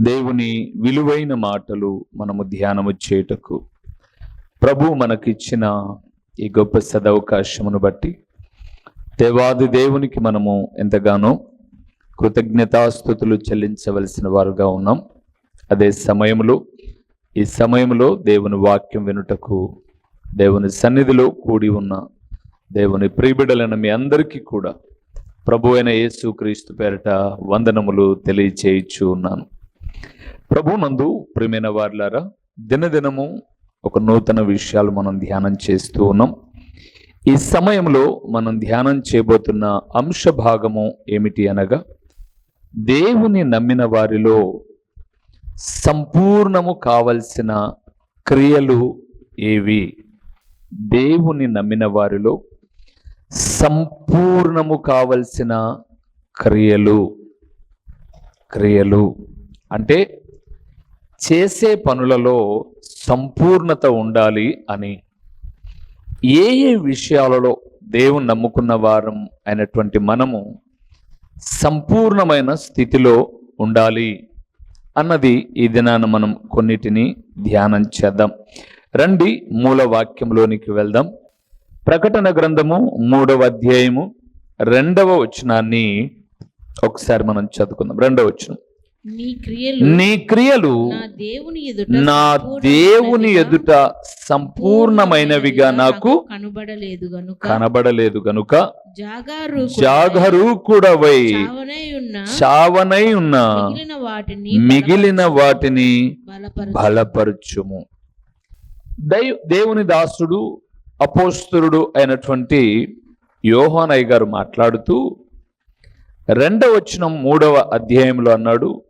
దేవుని విలువైన మాటలు మనము ధ్యానము చేయుటకు. ప్రభు మనకిచ్చిన ఈ గొప్ప సదవకాశమును బట్టి దేవాది దేవునికి మనము ఎంతగానో కృతజ్ఞతాస్థుతులు చెల్లించవలసిన వారుగా ఉన్నాం. అదే సమయంలో ఈ సమయంలో దేవుని వాక్యం వినుటకు దేవుని సన్నిధిలో కూడి ఉన్న దేవుని ప్రియబిడలైన మీ అందరికీ కూడా ప్రభు అయిన యేసు క్రీస్తు పేరట వందనములు తెలియచేయచ్చు ఉన్నాను. ప్రభు నందు ప్రియమైన వార్లారా దినదినము ఒక నూతన విషయాలు మనం ధ్యానం చేస్తూ ఉన్నాం. ఈ సమయంలో మనం ధ్యానం చేయబోతున్న అంశ భాగము ఏమిటి అనగా దేవుని నమ్మిన వారిలో సంపూర్ణము కావలసిన క్రియలు ఏవి? దేవుని నమ్మిన వారిలో సంపూర్ణము కావలసిన క్రియలు. క్రియలు. అంటే చేసే పనులలో సంపూర్ణత ఉండాలి అని. ఏ ఏ విషయాలలో దేవుని నమ్ముకున్న వారం అయినటువంటి మనము సంపూర్ణమైన స్థితిలో ఉండాలి అన్నది ఈ దినాన మనం కొన్నిటిని ధ్యానం చేద్దాం. రండి మూల వాక్యంలోనికి వెళ్దాం. ప్రకటన గ్రంథము మూడవ అధ్యాయము రెండవ వచనాన్ని ఒకసారి మనం చదువుకుందాం. రెండవ వచనం. నీ క్రియలు నీ క్రియలు నా దేవుని ఎదుట సంపూర్ణమైనవిగా నాకు కనబడలేదు గనుక. కనబడలేదు గనుక జాగారు జాగరూకుడవై చావనై ఉన్న మిగిలిన వాటిని బలపరచుము. దై దేవుని దాసుడు అపోస్తురుడు అయినటువంటి యోహోనయ్య గారు మాట్లాడుతూ రెండవచనం మూడవ అధ్యాయంలో అన్నాడు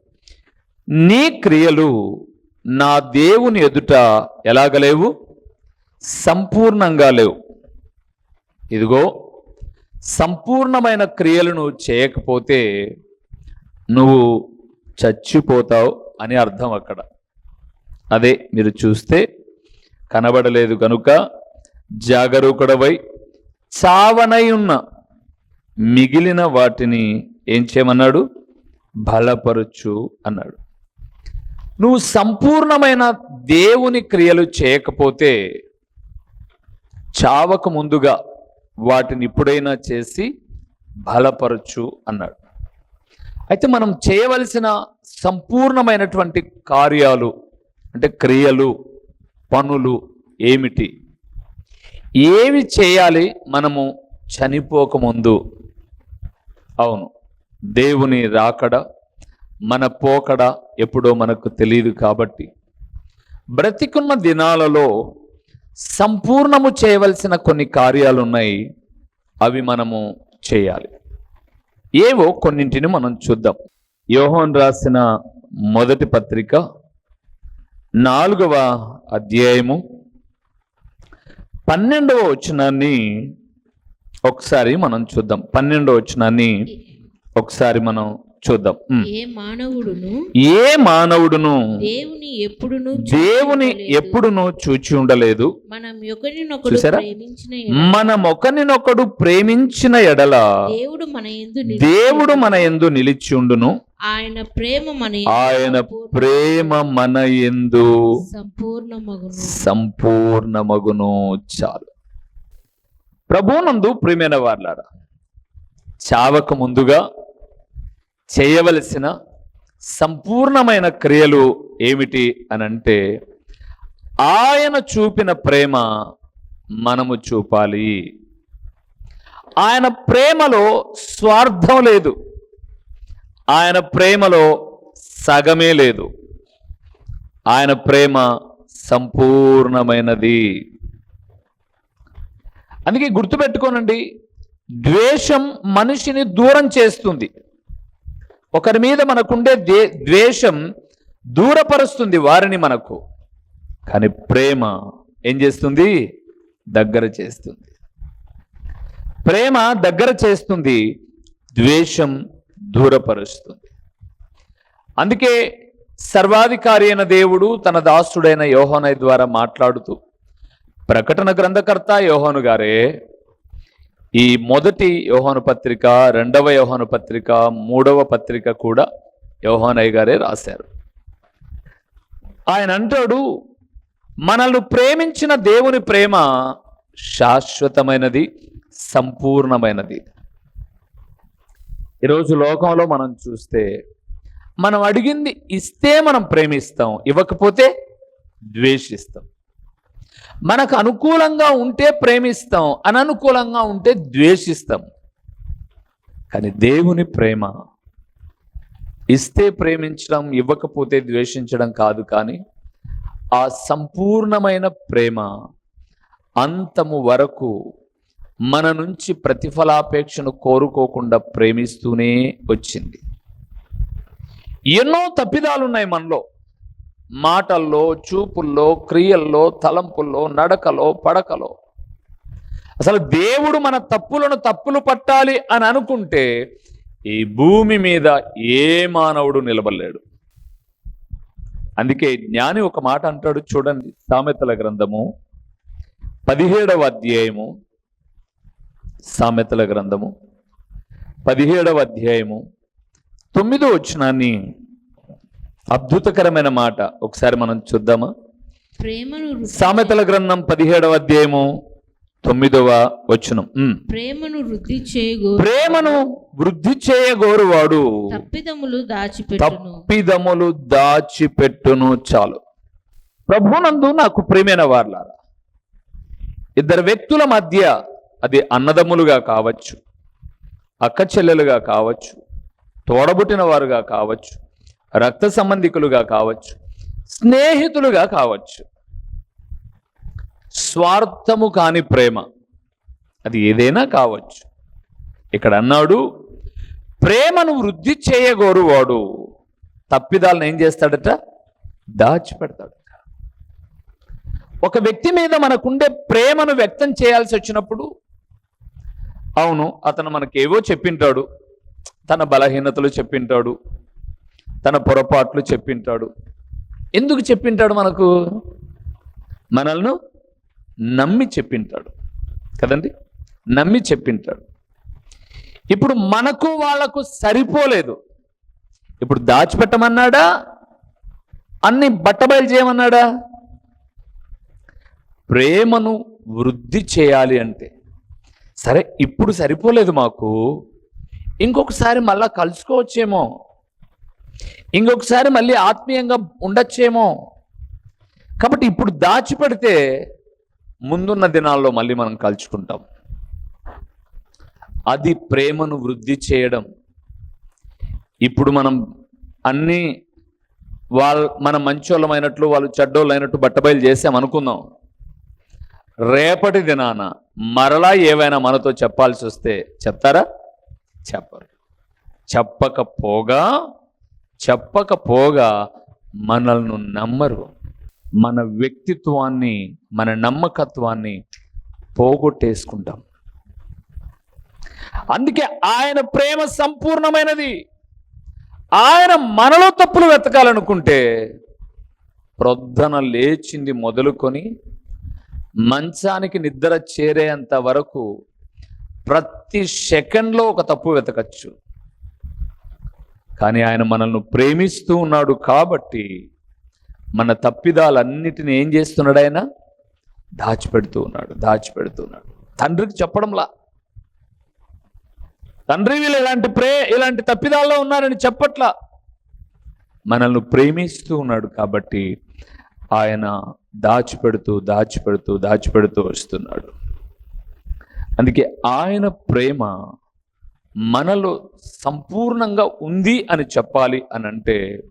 నీ క్రియలు నా దేవుని ఎదుట ఎలాగలేవు? సంపూర్ణంగా లేవు. ఇదిగో సంపూర్ణమైన క్రియలను చేయకపోతే నువ్వు చచ్చిపోతావు అని అర్థం అక్కడ. అదే మీరు చూస్తే కనబడలేదు కనుక జాగరూకుడవై చావనై ఉన్న మిగిలిన వాటిని ఏం చేయమన్నాడు? బలపరచు అన్నాడు. నువ్వు సంపూర్ణమైన దేవుని క్రియలు చేయకపోతే చావక ముందుగా వాటిని ఇప్పుడైనా చేసి బలపరచు అన్నాడు. అయితే మనం చేయవలసిన సంపూర్ణమైనటువంటి కార్యాలు అంటే క్రియలు పనులు ఏమిటి? ఏవి చేయాలి మనము చనిపోకముందు? అవును దేవుని రాకడ మన పోకడ ఎప్పుడో మనకు తెలియదు కాబట్టి. బ్రతికున్న దినాలలో సంపూర్ణము చేయవలసిన కొన్ని కార్యాలు ఉన్నాయి అవి మనము చేయాలి. ఏవో కొన్నింటిని మనం చూద్దాం. యోహోన్ రాసిన మొదటి పత్రిక నాలుగవ అధ్యాయము పన్నెండవ వచనాన్ని ఒకసారి మనం చూద్దాం. పన్నెండవ వచనాన్ని ఒకసారి మనం చూద్దాం. ఏ మానవుడును ఏ మానవుడును దేవుని ఎప్పుడును దేవుని ఎప్పుడును చూచి ఉండలేదు. మనం ఒకరినొకడు? ప్రేమించిన మనం ఒకరినొకడు ప్రేమించిన ఎడల దేవుడు మన దేవుడు మన ఎందు నిలిచి ఉండును. ఆయన ప్రేమ మన ఆయన ప్రేమ మన ఎందు సంపూర్ణమగును. సంపూర్ణమగును. చాలు. ప్రభునందు ప్రియమైన వార్లారా చావక ముందుగా చేయవలసిన సంపూర్ణమైన క్రియలు ఏమిటి అని అంటే ఆయన చూపిన ప్రేమ మనము చూపాలి. ఆయన ప్రేమలో స్వార్థం లేదు. ఆయన ప్రేమలో సగమే లేదు. ఆయన ప్రేమ సంపూర్ణమైనది. అందుకే గుర్తుపెట్టుకోనండి ద్వేషం మనిషిని దూరం చేస్తుంది. ఒకరి మీద మనకుండే దే ద్వేషం దూరపరుస్తుంది వారిని మనకు. కానీ ప్రేమ ఏం చేస్తుంది? దగ్గర చేస్తుంది. ప్రేమ దగ్గర చేస్తుంది ద్వేషం దూరపరుస్తుంది. అందుకే సర్వాధికారి అయిన దేవుడు తన దాసుడైన యోహానయ్య ద్వారా మాట్లాడుతూ ప్రకటన గ్రంథకర్త యోహోను గారే ఈ మొదటి యోహోను పత్రిక రెండవ యోహోను పత్రిక మూడవ పత్రిక కూడా యోహోనయ్య గారే రాశారు. ఆయన అంటాడు మనల్ని ప్రేమించిన దేవుని ప్రేమ శాశ్వతమైనది సంపూర్ణమైనది. ఈరోజు లోకంలో మనం చూస్తే మనం అడిగింది ఇస్తే మనం ప్రేమిస్తాం ఇవ్వకపోతే ద్వేషిస్తాం. మనకు అనుకూలంగా ఉంటే ప్రేమిస్తాం అననుకూలంగా ఉంటే ద్వేషిస్తాం. కానీ దేవుని ప్రేమ ఇస్తే ప్రేమించడం ఇవ్వకపోతే ద్వేషించడం కాదు కానీ ఆ సంపూర్ణమైన ప్రేమ అంతము వరకు మన నుంచి ప్రతిఫలాపేక్షను కోరుకోకుండా ప్రేమిస్తూనే వచ్చింది. ఎన్నో తప్పిదాలు ఉన్నాయి మనలో. మాటల్లో చూపుల్లో క్రియల్లో తలంపుల్లో నడకలో పడకలో. అసలు దేవుడు మన తప్పులను తప్పులు పట్టాలి అని అనుకుంటే ఈ భూమి మీద ఏ మానవుడు నిలబడలేడు. అందుకే జ్ఞాని ఒక మాట అంటాడు చూడండి సామెతల గ్రంథము పదిహేడవ అధ్యాయము సామెతల గ్రంథము. పదిహేడవ అధ్యాయము. తొమ్మిదో వచనాన్ని అద్భుతకరమైన మాట ఒకసారి మనం చూద్దామా? ప్రేమను సామెతల గ్రంథం పదిహేడవ అధ్యాయము తొమ్మిదవ వచనం. ప్రేమను వృద్ధి చేయగో ప్రేమను వృద్ధి చేయగోరువాడు. తప్పిదములు దాచిపెట్టును. తప్పిదములు దాచిపెట్టును చాలు. ప్రభునందు నాకు ప్రియమైన వార్లారా ఇద్దరు వ్యక్తుల మధ్య అది అన్నదమ్ములుగా కావచ్చు అక్క చెల్లెలుగా కావచ్చు తోడబుట్టిన వారుగా కావచ్చు రక్త సంబంధికులుగా కావచ్చు స్నేహితులుగా కావచ్చు. స్వార్థము కాని ప్రేమ అది ఏదైనా కావచ్చు. ఇక్కడ అన్నాడు ప్రేమను వృద్ధి చేయగోరువాడు తప్పిదాలను ఏం చేస్తాడట? దాచిపెడతాడట. ఒక వ్యక్తి మీద మనకుండే ప్రేమను వ్యక్తం చేయాల్సి వచ్చినప్పుడు అవును అతను మనకేవో చెప్పింటాడు. తన బలహీనతలు చెప్పింటాడు. తన పొరపాట్లు చెప్పింటాడు. ఎందుకు చెప్పింటాడు మనకు? మనల్ని నమ్మి చెప్పింటాడు. కదండి? నమ్మి చెప్పింటాడు. ఇప్పుడు మనకు వాళ్ళకు సరిపోలేదు. ఇప్పుడు దాచిపెట్టమన్నాడా? అన్ని బట్టబయలు చేయమన్నాడా? ప్రేమను వృద్ధి చేయాలి అంటే. సరే ఇప్పుడు సరిపోలేదు మాకు. ఇంకొకసారి మళ్ళా కలుసుకోవచ్చేమో. ఇంకొకసారి మళ్ళీ ఆత్మీయంగా ఉండొచ్చేమో. కాబట్టి ఇప్పుడు దాచిపెడితే ముందున్న దినాల్లో మళ్ళీ మనం కలుచుకుంటాం. అది ప్రేమను వృద్ధి చేయడం. ఇప్పుడు మనం అన్నీ వాళ్ళ మన మంచోళ్ళమైనట్లు వాళ్ళు చెడ్డోళ్ళు అయినట్టు బట్టబయలు చేసాం అనుకుందాం రేపటి దినాన మరలా ఏవైనా మనతో చెప్పాల్సి వస్తే చెప్తారా? చెప్పరు. చెప్పకపోగా చెప్పకపోగా మనల్ని నమ్మరు. మన వ్యక్తిత్వాన్ని మన నమ్మకత్వాన్ని పోగొట్టేసుకుంటాం. అందుకే ఆయన ప్రేమ సంపూర్ణమైనది. ఆయన మనలో తప్పులు వెతకాలనుకుంటే ప్రొద్దన లేచింది మొదలుకొని మంచానికి నిద్ర చేరేంత వరకు ప్రతి సెకండ్లో ఒక తప్పు వెతకచ్చు. కానీ ఆయన మనల్ని ప్రేమిస్తూ ఉన్నాడు కాబట్టి మన తప్పిదాలన్నిటిని ఏం చేస్తున్నాడు ఆయన? దాచిపెడుతూ ఉన్నాడు దాచిపెడుతూ ఉన్నాడు. తండ్రికి చెప్పడంలా. తండ్రి వీళ్ళు ఇలాంటి ప్రే ఇలాంటి తప్పిదాల్లో ఉన్నారని చెప్పట్లా. మనల్ని ప్రేమిస్తూ ఉన్నాడు కాబట్టి ఆయన దాచిపెడుతూ దాచిపెడుతూ దాచిపెడుతూ వస్తున్నాడు. అందుకే ఆయన ప్రేమ మనలో సంపూర్ణంగా ఉంది అని చెప్పాలి అని అంటే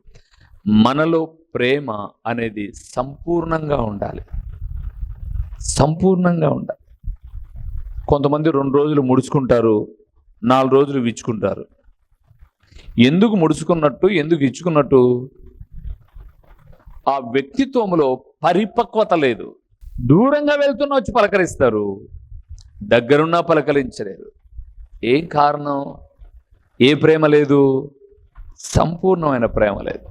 మనలో ప్రేమ అనేది సంపూర్ణంగా ఉండాలి. సంపూర్ణంగా ఉండాలి. కొంతమంది రెండు రోజులు ముడుచుకుంటారు నాలుగు రోజులు విచ్చుకుంటారు. ఎందుకు ముడుచుకున్నట్టు ఎందుకు ఇచ్చుకున్నట్టు ఆ వ్యక్తిత్వంలో పరిపక్వత లేదు. దూరంగా వెళ్తున్నా వచ్చి పలకరిస్తారు. దగ్గరున్నా పలకరించలేరు. ఏం కారణం? ఏ ప్రేమ లేదు. సంపూర్ణమైన ప్రేమ లేదు.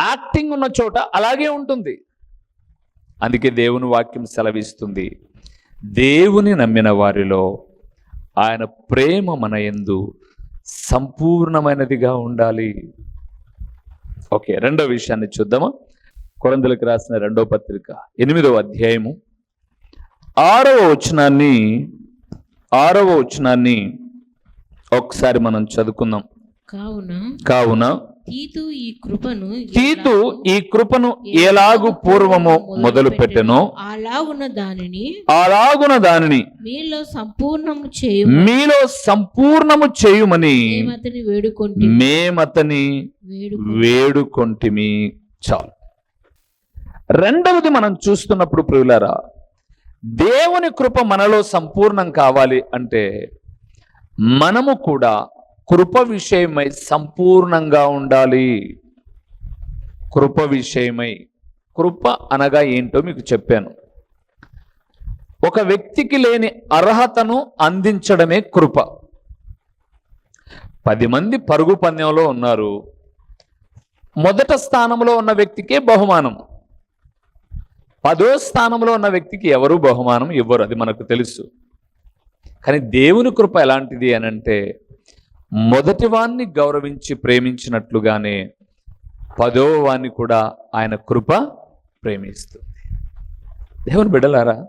యాక్టింగ్ ఉన్న చోట అలాగే ఉంటుంది. అందుకే దేవుని వాక్యం సెలవిస్తుంది. దేవుని నమ్మిన వారిలో ఆయన ప్రేమ మన ఎందు సంపూర్ణమైనదిగా ఉండాలి. ఓకే రెండో విషయాన్ని చూద్దామా? కొరందులకు రాసిన రెండో పత్రిక ఎనిమిదవ అధ్యాయము. ఆరవ వచనాన్ని ఆరవ వచనాన్ని ఒకసారి మనం చదువుకుందాం. కావున కావున తీతు ఈ కృపను తీతు ఈ కృపను ఎలాగు పూర్వము మొదలు పెట్టెనో అలాగున దానిని అలాగున దానిని మీలో సంపూర్ణము చేయు మీలో సంపూర్ణము చేయుమని అతని వేడుకొంటి మేమతని వేడుకు వేడుకొంటిమి. చాలు. రెండవది మనం చూస్తున్నప్పుడు ప్రియులారా దేవుని కృప మనలో సంపూర్ణం కావాలి అంటే మనము కూడా కృప విషయమై సంపూర్ణంగా ఉండాలి. కృప విషయమై. కృప అనగా ఏంటో మీకు చెప్పాను. ఒక వ్యక్తికి లేని అర్హతను అందించడమే కృప. పది మంది పరుగు పందెంలో ఉన్నారు. మొదట స్థానంలో ఉన్న వ్యక్తికే బహుమానం. పదో స్థానంలో ఉన్న వ్యక్తికి ఎవరు బహుమానం ఇవ్వరు అది మనకు తెలుసు. కానీ దేవుని కృప ఎలాంటిది అని మొదటివాన్ని గౌరవించి ప్రేమించినట్లుగానే పదో వాణ్ణి కూడా ఆయన కృప ప్రేమిస్తుంది దేవుని బిడలారా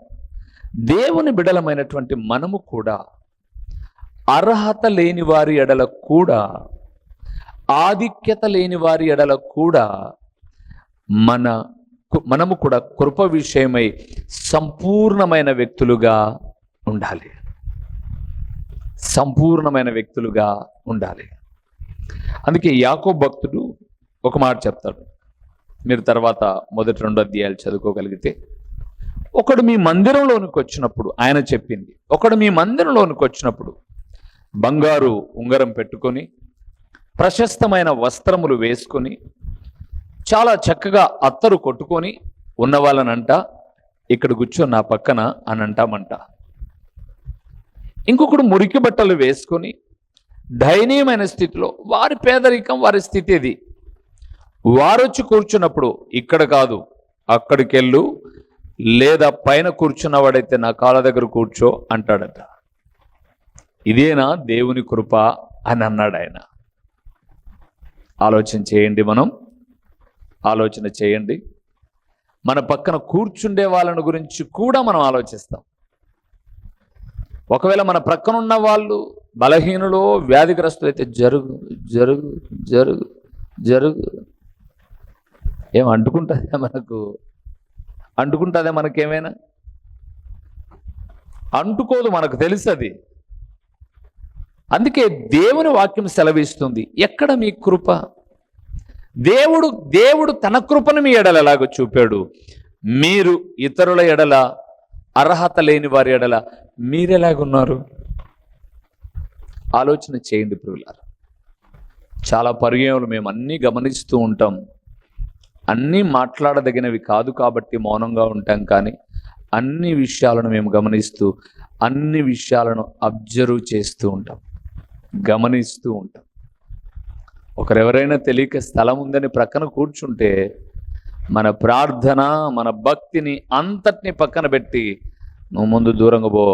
దేవుని బిడలమైనటువంటి మనము కూడా అర్హత లేని వారి ఎడల కూడా ఆధిక్యత లేని వారి ఎడల కూడా మన మనము కూడా కృప విషయమై సంపూర్ణమైన వ్యక్తులుగా ఉండాలి. సంపూర్ణమైన వ్యక్తులుగా ఉండాలి. అందుకే యాకో భక్తుడు ఒక మాట చెప్తాడు. మీరు తర్వాత మొదటి రెండు అధ్యాయాలు చదువుకోగలిగితే ఒకడు మీ మందిరంలోనికి వచ్చినప్పుడు ఆయన చెప్పింది ఒకడు మీ మందిరంలోనికి వచ్చినప్పుడు బంగారు ఉంగరం పెట్టుకొని ప్రశస్తమైన వస్త్రములు వేసుకొని చాలా చక్కగా అత్తరు కొట్టుకొని ఉన్న వాళ్ళనంట ఇక్కడ కూర్చో నా పక్కన అని అంటామంట ఇంకొకడు మురికి బట్టలు వేసుకొని దయనీయమైన స్థితిలో వారి పేదరికం వారి స్థితి ఇది. వారొచ్చి కూర్చున్నప్పుడు ఇక్కడ కాదు అక్కడికెళ్ళు లేదా పైన కూర్చున్నవాడైతే నా కాళ్ళ దగ్గర కూర్చో అంటాడట. ఇదేనా దేవుని కృప అని అన్నాడు ఆయన. ఆలోచన చేయండి మనం. ఆలోచన చేయండి. మన పక్కన కూర్చుండే వాళ్ళని గురించి కూడా మనం ఆలోచిస్తాం. ఒకవేళ మన ప్రక్కన ఉన్న వాళ్ళు బలహీనులో వ్యాధిగ్రస్తులైతే జరుగు జరుగు జరుగు జరుగు. ఏం అంటుకుంటుందా మనకు? అంటుకుంటుందా మనకేమైనా? అంటుకోదు మనకు తెలుసు అది అందుకే దేవుని వాక్యం సెలవిస్తుంది. ఎక్కడ మీ కృప? దేవుడు దేవుడు తన కృపను మీ ఎడల ఎలాగో చూపాడు. మీరు ఇతరుల ఎడల అర్హత లేని వారి ఎడల మీరెలాగున్నారు? ఆలోచన చేయండి ప్రియులారు. చాలా పర్యాయములు మేము అన్నీ గమనిస్తూ ఉంటాం. అన్నీ మాట్లాడదగినవి కాదు కాబట్టి మౌనంగా ఉంటాం కానీ అన్ని విషయాలను మేము గమనిస్తూ అన్ని విషయాలను అబ్జర్వ్ చేస్తూ ఉంటాం. గమనిస్తూ ఉంటాం. ఒకరెవరైనా తెలియక స్థలం ఉందని ప్రక్కన కూర్చుంటే మన ప్రార్థన మన భక్తిని అంతటిని పక్కన పెట్టి నువ్వు ముందు దూరంగా పో.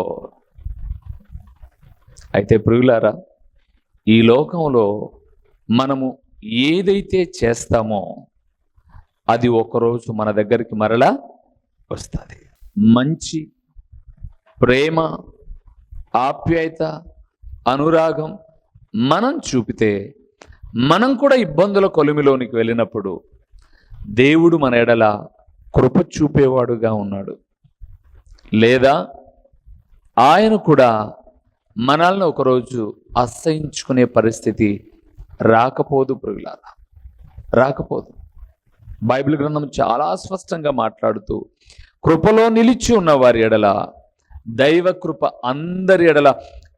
అయితే ప్రియులారా ఈ లోకంలో మనము ఏదైతే చేస్తామో అది ఒకరోజు మన దగ్గరికి మరలా వస్తుంది. మంచి ప్రేమ ఆప్యాయత అనురాగం మనం చూపితే మనం కూడా ఇబ్బందుల కొలిమిలోనికి వెళ్ళినప్పుడు దేవుడు మన ఎడల కృప చూపేవాడుగా ఉన్నాడు. లేదా ఆయన కూడా మనల్ని ఒకరోజు అసహించుకునే పరిస్థితి రాకపోదు ప్రియులారా. రాకపోదు. బైబిల్ గ్రంథం చాలా స్పష్టంగా మాట్లాడుతూ కృపలో నిలిచి ఉన్న వారి ఎడల దైవ కృప అందరి ఎడల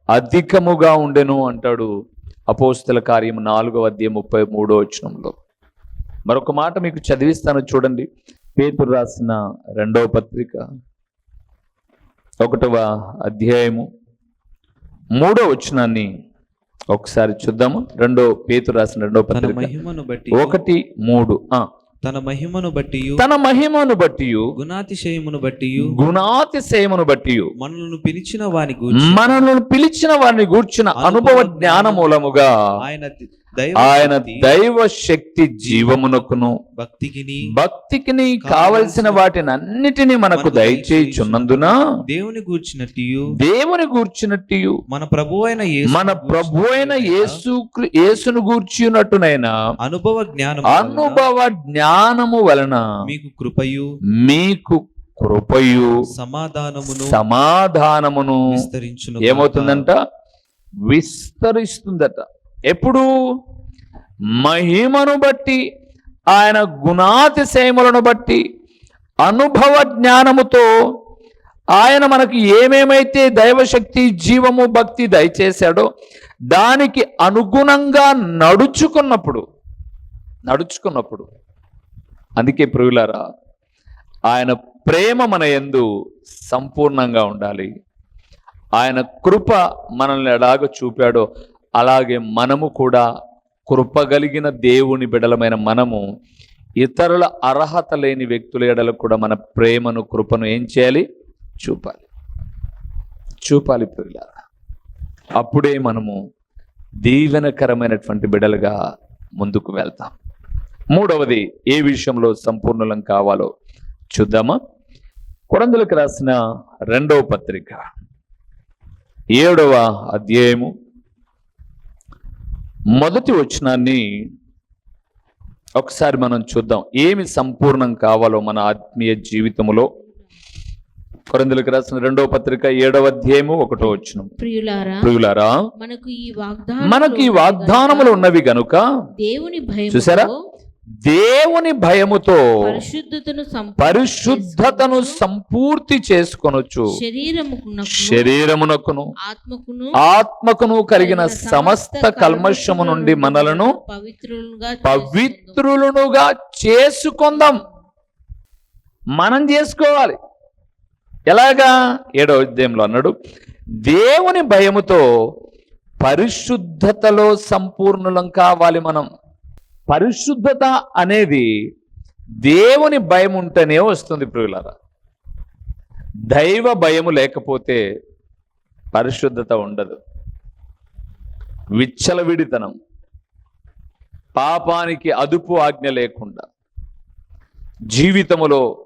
అధికముగా ఉండెను అంటాడు అపోస్తుల కార్యం నాలుగవ అధ్యాయం ముప్పై మూడో వచనంలో. మరొక మాట మీకు చదివిస్తాను చూడండి. పేతురు రాసిన రెండవ పత్రిక ఒకటవ అధ్యాయము మూడో వచనాన్ని ఒకసారి చూద్దాము. రెండో పేతురు రాసిన తన పత్రిక మహిమను బట్టి ఒకటి మూడు తన మహిమను బట్టి తన మహిమను బట్టి గుణాతిశయమును బట్టి గుణాతిశయమును బట్టి మనల్ని పిలిచిన వాని మనల్ని పిలిచిన వారిని గూర్చిన అనుభవ జ్ఞాన మూలముగా ఆయన ఆయన దైవ శక్తి జీవమునకును భక్తికిని భక్తికిని కావలసిన వాటిని అన్నిటినీ మనకు దయచేయుచున్నందున దేవుని గూర్చినట్టు దేవుని గూర్చినట్టు మన ప్రభు అయిన మన ప్రభు అయిన యేసు యేసును గూర్చినట్టునైనా అనుభవ జ్ఞానం అనుభవ జ్ఞానము వలన మీకు కృపయు మీకు కృపయు సమాధానమును సమాధానమును విస్తరించును ఏమవుతుందంట? విస్తరిస్తుందట. ఎప్పుడు? మహిమను బట్టి ఆయన గుణాతిశయములను బట్టి అనుభవ జ్ఞానముతో ఆయన మనకు ఏమేమైతే దైవశక్తి జీవము భక్తి దయచేశాడో దానికి అనుగుణంగా నడుచుకున్నప్పుడు నడుచుకున్నప్పుడు అందుకే ప్రియులారా ఆయన ప్రేమ మన యందు సంపూర్ణంగా ఉండాలి. ఆయన కృప మనల్ని ఎలాగ చూపాడో అలాగే మనము కూడా కృపగలిగిన దేవుని బిడలమైన మనము ఇతరుల అర్హత లేని వ్యక్తుల ఎడలకు కూడా మన ప్రేమను కృపను ఏం చేయాలి? చూపాలి. చూపాలి ప్రియులారా. అప్పుడే మనము దీవెనకరమైనటువంటి బిడలుగా ముందుకు వెళ్తాం. మూడవది ఏ విషయంలో సంపూర్ణలం కావాలో చూద్దామా? కొరందులకు రాసిన రెండవ పత్రిక. ఏడవ అధ్యాయము మొదటి వచనాన్ని ఒకసారి మనం చూద్దాం. ఏమి సంపూర్ణం కావాలో మన ఆత్మీయ జీవితంలో కొరందులకు రాసిన రెండవ పత్రిక ఏడవ అధ్యాయము ఒకటో వచనం. ప్రియులారా ప్రియులారా మనకు ఈ వాగ్దానం మనకి ఈ వాగ్దానములు ఉన్నవి గనుక దేవుని భయం చూసారా? దేవుని భయముతో పరిశుద్ధతను పరిశుద్ధతను సంపూర్తి చేసుకొనొచ్చు శరీరమునకును ఆత్మకును ఆత్మకును కలిగిన సమస్త కల్మషము నుండి మనలను పవిత్రులుగా పవిత్రులునుగా చేసుకుందాం. మనం చేసుకోవాలి. ఎలాగా? ఏడో అధ్యాయంలో అన్నాడు దేవుని భయముతో పరిశుద్ధతలో సంపూర్ణులం కావాలి మనం. పరిశుద్ధత అనేది దేవుని భయం ఉంటేనే వస్తుంది ప్రియులారా. దైవ భయము లేకపోతే పరిశుద్ధత ఉండదు. విచ్చలవిడితనం పాపానికి అదుపు ఆజ్ఞ లేకుండా. జీవితములో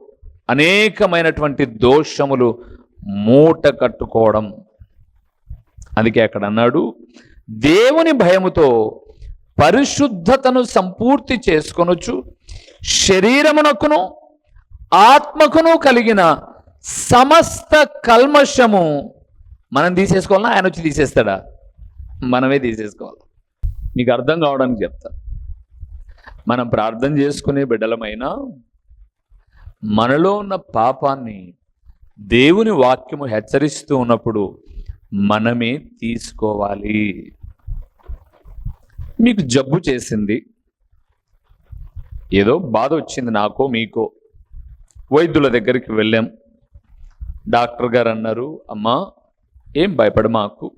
అనేకమైనటువంటి దోషములు మూట కట్టుకోవడం. అందుకే అక్కడ అన్నాడు దేవుని భయముతో పరిశుద్ధతను సంపూర్తి చేసుకొనొచ్చు శరీరమునకును ఆత్మకును కలిగిన సమస్త కల్మషము మనం తీసేసుకోవాలన్నా ఆయన వచ్చి తీసేస్తాడా? మనమే తీసేసుకోవాలి. మీకు అర్థం కావడానికి చెప్తా. మనం ప్రార్థన చేసుకునే బిడ్డలమైనా మనలో ఉన్న పాపాన్ని దేవుని వాక్యము హెచ్చరిస్తూ ఉన్నప్పుడు మనమే తీసుకోవాలి. మీకు జబ్బు చేసింది. ఏదో బాధ వచ్చింది నాకో మీకో. వైద్యుల దగ్గరికి వెళ్ళాం. డాక్టర్ గారు అన్నారు అమ్మా ఏం భయపడ మాకు.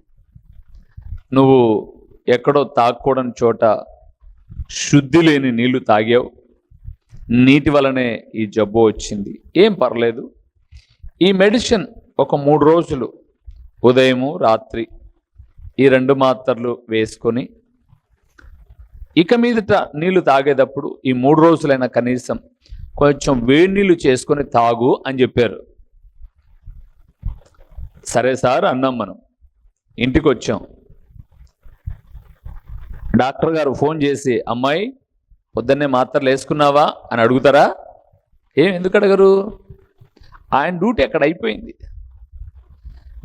నువ్వు ఎక్కడో తాగకూడని చోట శుద్ధి లేని నీళ్ళు తాగావు. నీటి వలనే ఈ జబ్బు వచ్చింది. ఏం పర్లేదు. ఈ మెడిసిన్ ఒక మూడు రోజులు ఉదయము రాత్రి ఈ రెండు మాత్రలు వేసుకొని ఇక మీదట నీళ్ళు తాగేటప్పుడు ఈ మూడు రోజులైనా కనీసం కొంచెం వేడి నీళ్ళు చేసుకొని తాగు అని చెప్పారు. సరే సార్ అన్నాం మనం. ఇంటికి వచ్చాం డాక్టర్ గారు ఫోన్ చేసి అమ్మాయి పొద్దున్నే మాత్రలు వేసుకున్నావా? అని అడుగుతారా? ఏం ఎందుకు అడగరు? ఆయన డ్యూటీ అక్కడ అయిపోయింది.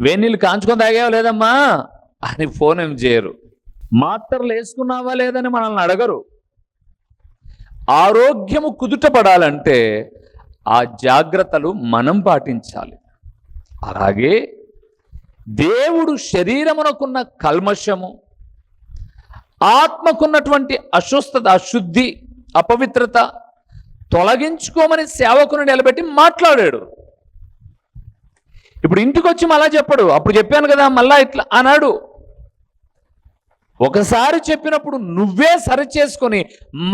వేడి నీళ్ళు కాంచుకొని తాగేవా లేదమ్మా? అని ఫోన్ ఏం చేయరు. మాత్రలు వేసుకున్నావా లేదని మనల్ని అడగరు. ఆరోగ్యము కుదుట పడాలంటే ఆ జాగ్రత్తలు మనం పాటించాలి. అలాగే దేవుడు శరీరమునకున్న కల్మషము ఆత్మకున్నటువంటి అస్వస్థత అశుద్ధి అపవిత్రత తొలగించుకోమని సేవకుని నిలబెట్టి మాట్లాడాడు. ఇప్పుడు ఇంటికి వచ్చి మళ్ళా చెప్పడు. అప్పుడు చెప్పాను కదా మళ్ళా ఇట్లా అన్నాడు. ఒకసారి చెప్పినప్పుడు నువ్వే సరి చేసుకొని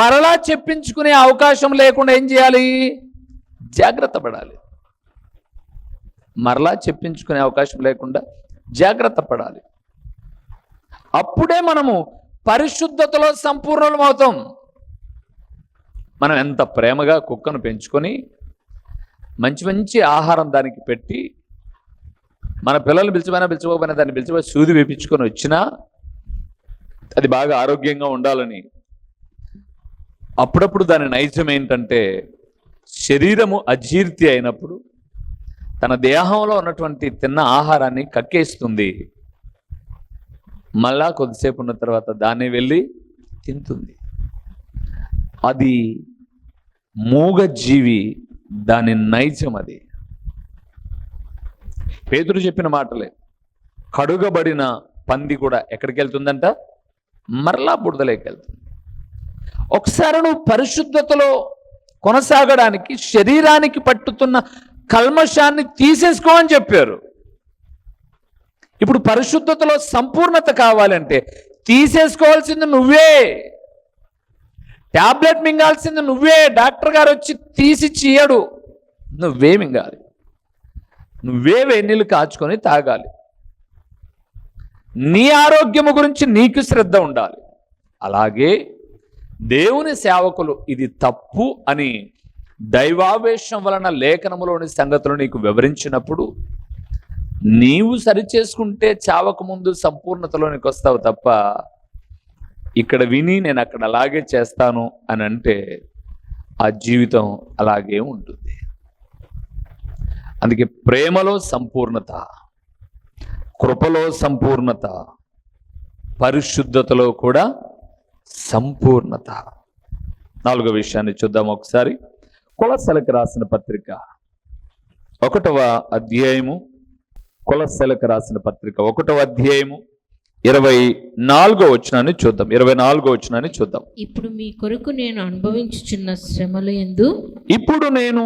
మరలా చెప్పించుకునే అవకాశం లేకుండా ఏం చేయాలి? జాగ్రత్త పడాలి. మరలా చెప్పించుకునే అవకాశం లేకుండా జాగ్రత్త పడాలి. అప్పుడే మనము పరిశుద్ధతలో సంపూర్ణం అవుతాం మనం ఎంత ప్రేమగా కుక్కను పెంచుకొని మంచి మంచి ఆహారం దానికి పెట్టి మన పిల్లల్ని పిలిచిపోయినా పిలిచిపోకపోయినా దాన్ని పిలిచిపోయి సూది వేపించుకొని వచ్చినా అది బాగా ఆరోగ్యంగా ఉండాలని. అప్పుడప్పుడు దాని నైజం ఏంటంటే శరీరము అజీర్తి అయినప్పుడు తన దేహంలో ఉన్నటువంటి తిన్న ఆహారాన్ని కక్కేస్తుంది. మళ్ళా కొద్దిసేపు ఉన్న తర్వాత దాన్ని వెళ్ళి తింటుంది. అది మూగజీవి దాని నైజం అది. పేతురు చెప్పిన మాటలే కడుగబడిన పంది కూడా ఎక్కడికి వెళ్తుందంట మరలా బుడదలేకి వెళ్తుంది ఒకసారి నువ్వు పరిశుద్ధతలో కొనసాగడానికి శరీరానికి పట్టుతున్న కల్మషాన్ని తీసేసుకో అని చెప్పారు. ఇప్పుడు పరిశుద్ధతలో సంపూర్ణత కావాలంటే తీసేసుకోవాల్సింది నువ్వే. టాబ్లెట్ మింగాల్సింది నువ్వే. డాక్టర్ గారు వచ్చి తీసి చీయడు. నువ్వే మింగాలి. నువ్వే వెన్నీళ్ళు కాచుకొని తాగాలి. నీ ఆరోగ్యము గురించి నీకు శ్రద్ధ ఉండాలి. అలాగే దేవుని సేవకులు ఇది తప్పు అని దైవావేశం వలన లేఖనములోని సంగతులు నీకు వివరించినప్పుడు నీవు సరిచేసుకుంటే చావక ముందు సంపూర్ణతలోనికి వస్తావు తప్ప ఇక్కడ విని నేను అక్కడ అలాగే చేస్తాను అని అంటే ఆ జీవితం అలాగే ఉంటుంది. అందుకే ప్రేమలో సంపూర్ణత. కృపలో సంపూర్ణత పరిశుద్ధతలో కూడా సంపూర్ణత. నాలుగో విషయాన్ని చూద్దాం ఒకసారి. కులసలకు రాసిన పత్రిక ఒకటవ అధ్యాయము. కులసలకు రాసిన పత్రిక ఒకటవ అధ్యాయము. ఇరవై నాలుగో వచనాన్ని చూద్దాం. ఇరవై నాలుగో వచనాన్ని చూద్దాం. ఇప్పుడు మీ కొరకు నేను అనుభవించుచున్న శ్రమల యందు ఇప్పుడు నేను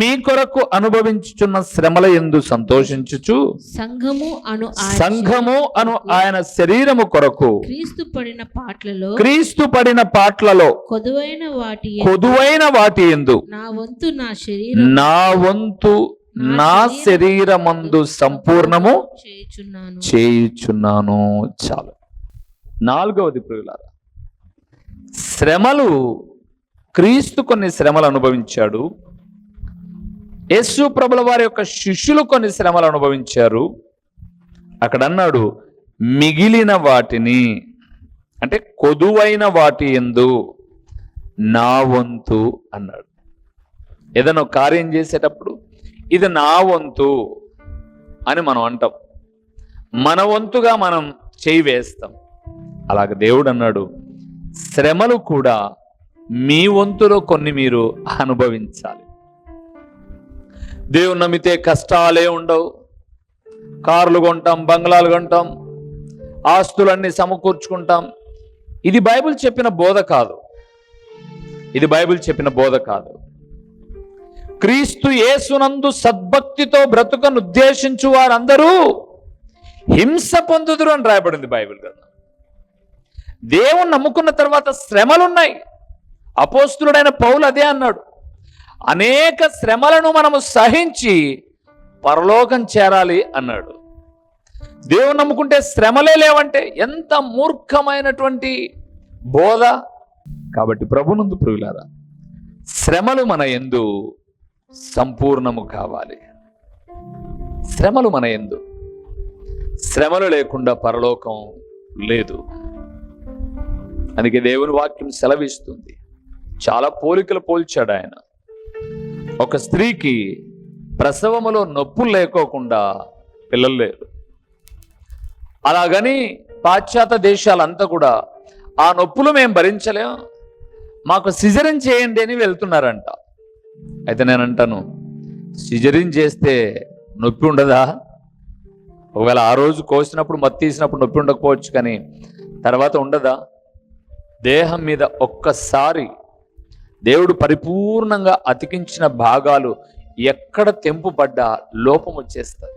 మీ కొరకు అనుభవించుచున్న శ్రమల ఎందు సంతోషించుచు సంఘము అను సంఘము అను ఆయన శరీరము కొరకు క్రీస్తు పడిన పాటలలో క్రీస్తు పడిన పాటలలో కొదువైన వాటి కొదువైన వాటి ఎందు నా వంతు నా శరీరం నా వంతు నా శరీరమందు సంపూర్ణము చేయుచున్నాను. చేయుచున్నాను. చాలు. నాలుగవది ప్రియులారా శ్రమలు క్రీస్తు కొన్ని శ్రమలు అనుభవించాడు. యేసు ప్రభుల వారి యొక్క శిష్యులు కొన్ని శ్రమలు అనుభవించారు. అక్కడ అన్నాడు మిగిలిన వాటిని అంటే కొదువైన వాటి ఎందు నా వంతు అన్నాడు. ఏదైనా కార్యం చేసేటప్పుడు ఇది నా వంతు అని మనం అంటాం. మన వంతుగా మనం చేయి వేస్తాం. అలాగ దేవుడు అన్నాడు శ్రమలు కూడా మీ వంతులో కొన్ని మీరు అనుభవించాలి. దేవుని నమ్మితే కష్టాలే ఉండవు. కార్లు కొంటాం బంగ్లాలు కొంటాం ఆస్తులన్నీ సమకూర్చుకుంటాం. ఇది బైబిల్ చెప్పిన బోధ కాదు. ఇది బైబిల్ చెప్పిన బోధ కాదు. క్రీస్తు యేసునందు సద్భక్తితో బ్రతుకను ఉద్దేశించు వారందరూ హింస పొందుదురు అని రాయబడింది బైబిల్ గ్రంథం. దేవుణ్ణి నమ్ముకున్న తర్వాత శ్రమలున్నాయి. అపోస్తుడైన పౌలు అదే అన్నాడు. అనేక శ్రమలను మనము సహించి పరలోకం చేరాలి అన్నాడు. దేవుని నమ్ముకుంటే శ్రమలే లేవంటే ఎంత మూర్ఖమైనటువంటి బోధ. కాబట్టి ప్రభునందు ప్రియులారా శ్రమలు మన ఎందు సంపూర్ణము కావాలి. శ్రమలు మన ఎందు. శ్రమలు లేకుండా పరలోకం లేదు. అందుకే దేవుని వాక్యం సెలవిస్తుంది. చాలా పోలికలు పోల్చాడు ఆయన. ఒక స్త్రీకి ప్రసవములో నొప్పులు లేకోకుండా పిల్లలు లేరు. అలాగని పాశ్చాత్య దేశాలంతా కూడా ఆ నొప్పులు మేము భరించలేం మాకు సిజరం చేయండి అని వెళ్తున్నారంట. అయితే నేను అంటాను సిజరిన్ చేస్తే నొప్పి ఉండదా? ఒకవేళ ఆ రోజు కోసినప్పుడు మత్తి తీసినప్పుడు నొప్పి ఉండకపోవచ్చు కానీ తర్వాత ఉండదా? దేహం మీద ఒక్కసారి దేవుడు పరిపూర్ణంగా అతికించిన భాగాలు ఎక్కడ తెంపుపడ్డా లోపం వచ్చేస్తుంది.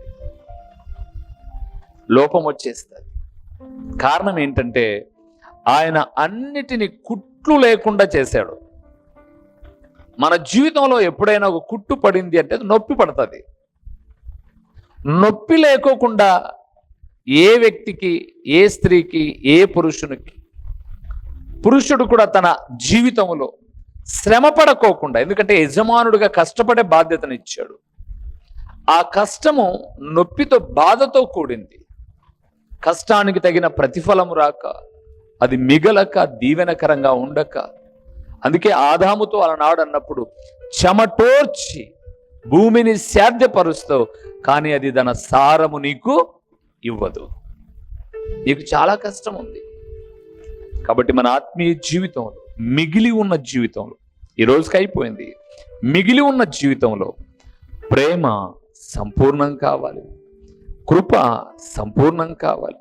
లోపం వచ్చేస్తుంది. కారణం ఏంటంటే ఆయన అన్నిటినీ కుట్లు లేకుండా చేశాడు. మన జీవితంలో ఎప్పుడైనా ఒక కుట్టు పడింది అంటే అది నొప్పి పడుతుంది. నొప్పి లేకోకుండా ఏ వ్యక్తికి ఏ స్త్రీకి ఏ పురుషునికి పురుషుడు కూడా తన జీవితంలో శ్రమ పడకోకుండా ఎందుకంటే యజమానుడిగా కష్టపడే బాధ్యతనిచ్చాడు ఆ కష్టము నొప్పితో బాధతో కూడింది. కష్టానికి తగిన ప్రతిఫలం రాక అది మిగలక దీవెనకరంగా ఉండక అందుకే ఆదాముతో అలనాడు అన్నప్పుడు చెమటోర్చి భూమిని సేద్యపరుస్తావు కానీ అది తన సారము నీకు ఇవ్వదు. నీకు చాలా కష్టం ఉంది కాబట్టి మన ఆత్మీయ జీవితంలో మిగిలి ఉన్న జీవితంలో ఈ రోజుకి అయిపోయింది. మిగిలి ఉన్న జీవితంలో ప్రేమ సంపూర్ణం కావాలి. కృప సంపూర్ణం కావాలి.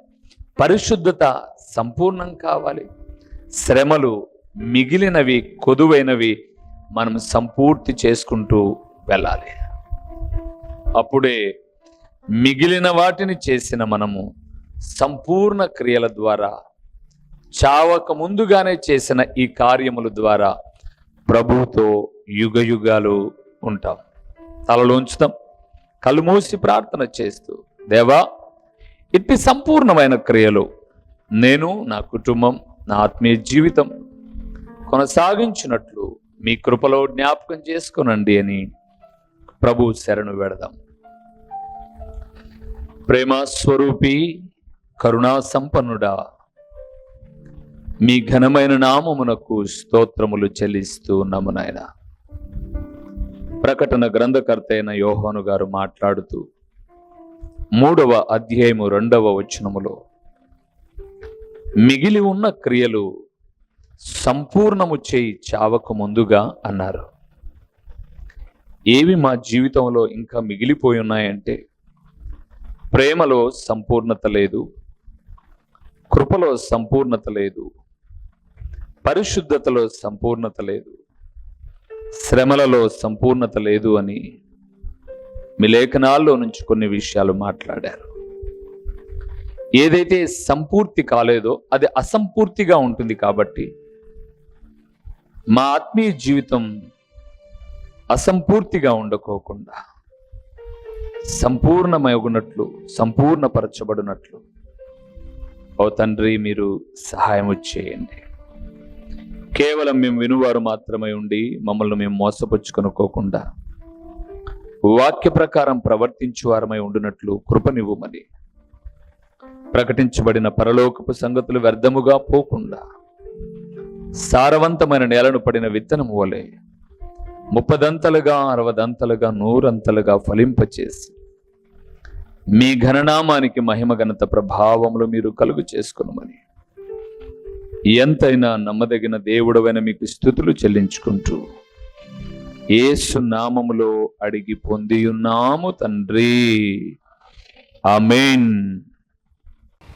పరిశుద్ధత సంపూర్ణం కావాలి. శ్రమలు మిగిలినవి కొదువైనవి మనం సంపూర్తి చేసుకుంటూ వెళ్ళాలి. అప్పుడే మిగిలిన వాటిని చేసిన మనము సంపూర్ణ క్రియల ద్వారా చావక ముందుగానే చేసిన ఈ కార్యముల ద్వారా ప్రభువుతో యుగ యుగాలు ఉంటాం. తలలో ఉంచుతాం కళ్ళు మూసి ప్రార్థన చేస్తూ దేవా ఇట్టి సంపూర్ణమైన క్రియలు నేను నా కుటుంబం నా ఆత్మీయ జీవితం కొనసాగించినట్లు మీ కృపలో జ్ఞాపకం చేసుకునండి అని ప్రభు శరణు వెడదాం ప్రేమ స్వరూపి కరుణా సంపన్నుడా మీ ఘనమైన నామమునకు స్తోత్రములు చెల్లిస్తూ ఉన్నాము నాయన. ప్రకటన గ్రంథకర్త అయిన యోహోను గారు మాట్లాడుతూ మూడవ అధ్యాయము రెండవ వచనములో మిగిలి ఉన్న క్రియలు సంపూర్ణము చేయి చావకు ముందుగా అన్నారు. ఏవి మా జీవితంలో ఇంకా మిగిలిపోయి ఉన్నాయంటే ప్రేమలో సంపూర్ణత లేదు కృపలో సంపూర్ణత లేదు పరిశుద్ధతలో సంపూర్ణత లేదు శ్రమలలో సంపూర్ణత లేదు అని మీ లేఖనాల్లో నుంచి కొన్ని విషయాలు మాట్లాడారు. ఏదైతే సంపూర్తి కాలేదో అది అసంపూర్తిగా ఉంటుంది కాబట్టి మా ఆత్మీయ జీవితం అసంపూర్తిగా ఉండకోకుండా సంపూర్ణమగునట్లు సంపూర్ణపరచబడినట్లు. ఓ తండ్రి మీరు సహాయం చేయండి. కేవలం మేము వినువారు మాత్రమే ఉండి మమ్మల్ని మేము మోసపుచ్చుకొనుకోకుండా వాక్య ప్రకారం ప్రవర్తించు వారమై కృపనివ్వమని. ప్రకటించబడిన పరలోకపు సంగతులు వ్యర్థముగా పోకుండా సారవంతమైన నేలను పడిన విత్తనం వలె ముప్పదంతలుగా అరవదంతలుగా నూరంతలుగా ఫలింపచేసి మీ ఘననామానికి మహిమ ఘనత ప్రభావములు మీరు కలుగు చేసుకునమని. ఎంతైనా నమ్మదగిన దేవుడవైన మీకు స్థుతులు చెల్లించుకుంటూ ఏసు నామములో అడిగి పొంది ఉన్నాము తండ్రి. ఆమెన్.